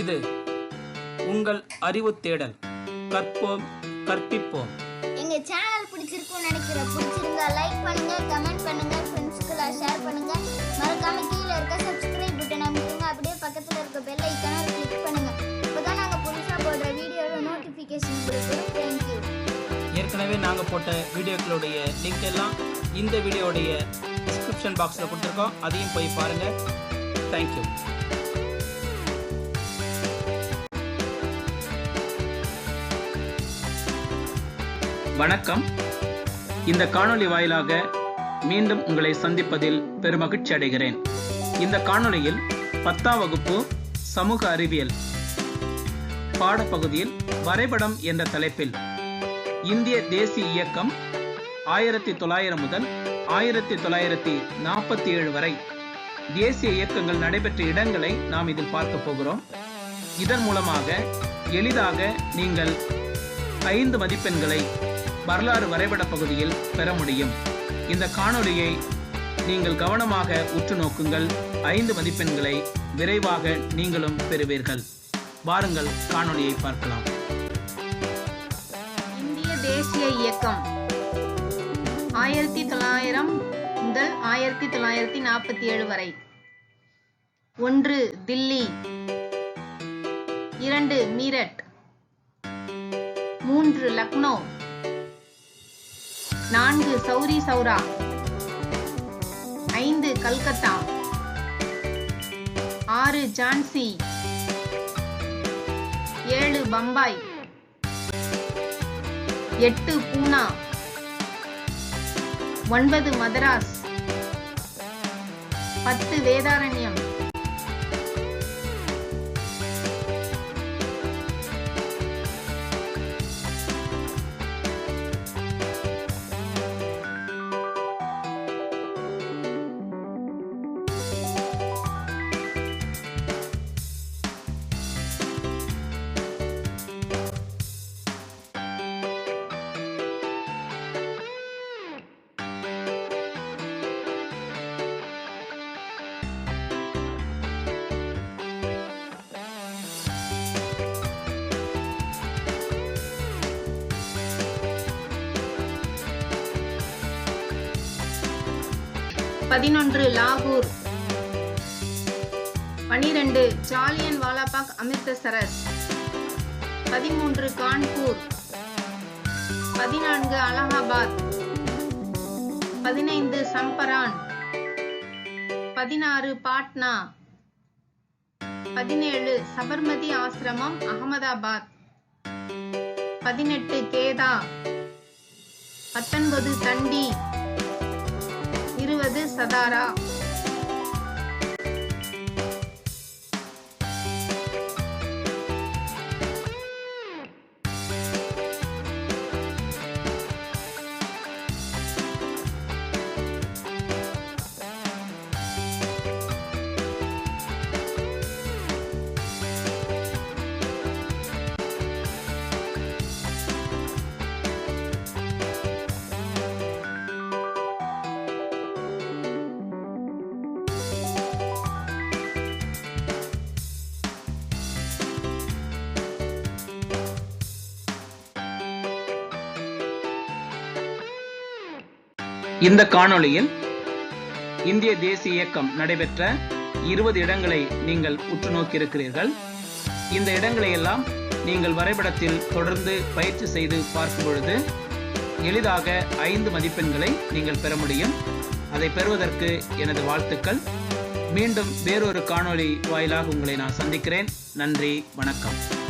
இது உங்கள் அறிவு தேடல். கற்போம் கற்பிப்போம். எங்க சேனல் பிடிச்சிருக்கும்னு நினைக்கிற பிடிச்சிருந்தா லைக் பண்ணுங்க கமெண்ட் பண்ணுங்க ஃப்ரெண்ட்ஸ்க்குலாம் ஷேர் பண்ணுங்க. மறக்காம கீழே இருக்க சப்ஸ்கிரைப் பட்டன் அமுக்குங்க அப்படியே பக்கத்துல இருக்க பெல் ஐக்கான கிளிக் பண்ணுங்க. இப்போதான் நாங்க புதுசா போடுற வீடியோட நோட்டிபிகேஷன் உங்களுக்கு தேங்க்யூ ஏற்கனவே நாங்கள் போட்ட வீடியோக்களுடைய லிங்க் எல்லாம் இந்த வீடியோடைய டிஸ்கிரிப்ஷன் பாக்ஸில் கொடுத்துருக்கோம். அதையும் போய் பாருங்கள் தேங்க்யூ வணக்கம். இந்த காணொளி வாயிலாக மீண்டும் உங்களை சந்திப்பதில் பெருமகிழ்ச்சி அடைகிறேன். இந்த காணொளியில் பத்தாம் வகுப்பு சமூக அறிவியல் பாடப்பகுதியில் வரைபடம் என்ற தலைப்பில் இந்திய தேசிய இயக்கம் ஆயிரத்தி தொள்ளாயிரம் முதல் ஆயிரத்தி தொள்ளாயிரத்தி நாற்பத்தி ஏழு வரை தேசிய இயக்கங்கள் நடைபெற்ற இடங்களை நாம் இதில் பார்க்க போகிறோம். இதன் மூலமாக எளிதாக நீங்கள் ஐந்து மதிப்பெண்களை வரலாறு வரைபட பகுதியில் பெற முடியும். இந்த காணொளியை நீங்கள் கவனமாக உற்று நோக்குங்கள். ஐந்து மதிப்பெண்களை விரைவாக நீங்களும் பெறுவீர்கள். வாருங்கள் காணொளியை பார்க்கலாம். இந்திய தேசிய இயக்கம். ஆயிரத்தி தொள்ளாயிரம் முதல் ஆயிரத்தி தொள்ளாயிரத்தி நாற்பத்தி ஏழு வரை. ஒன்று தில்லி. இரண்டு மீரட். மூன்று லக்னோ. நான்கு சௌரி சௌரா. ஐந்து கல்கத்தா. ஆறு ஜான்சி. ஏழு பம்பாய். எட்டு பூனா. ஒன்பது மதராஸ். பத்து வேதாரண்யம். பதினொன்று லாகூர். பனிரெண்டு ஜாலியன் வாலாபாக் அமிர்தசரஸ். பதிமூன்று கான்பூர். பதினான்கு அலகாபாத். பதினைந்து சம்பரான். பதினாறு பாட்னா. பதினேழு சபர்மதி ஆசிரமம் அகமதாபாத். பதினெட்டு கேதா. பத்தொன்பது தண்டி. இருபது சதாரா? இந்த காணொளியில் இந்திய தேசிய இயக்கம் நடைபெற்ற இருபது இடங்களை நீங்கள் உற்று நோக்கியிருக்கிறீர்கள். இந்த இடங்களை எல்லாம் நீங்கள் வரைபடத்தில் தொடர்ந்து பயிற்சி செய்து பார்க்கும் பொழுது எளிதாக ஐந்து மதிப்பெண்களை நீங்கள் பெற முடியும். அதை பெறுவதற்கு எனது வாழ்த்துக்கள். மீண்டும் வேறொரு காணொளி வாயிலாக உங்களை நான் சந்திக்கிறேன். நன்றி வணக்கம்.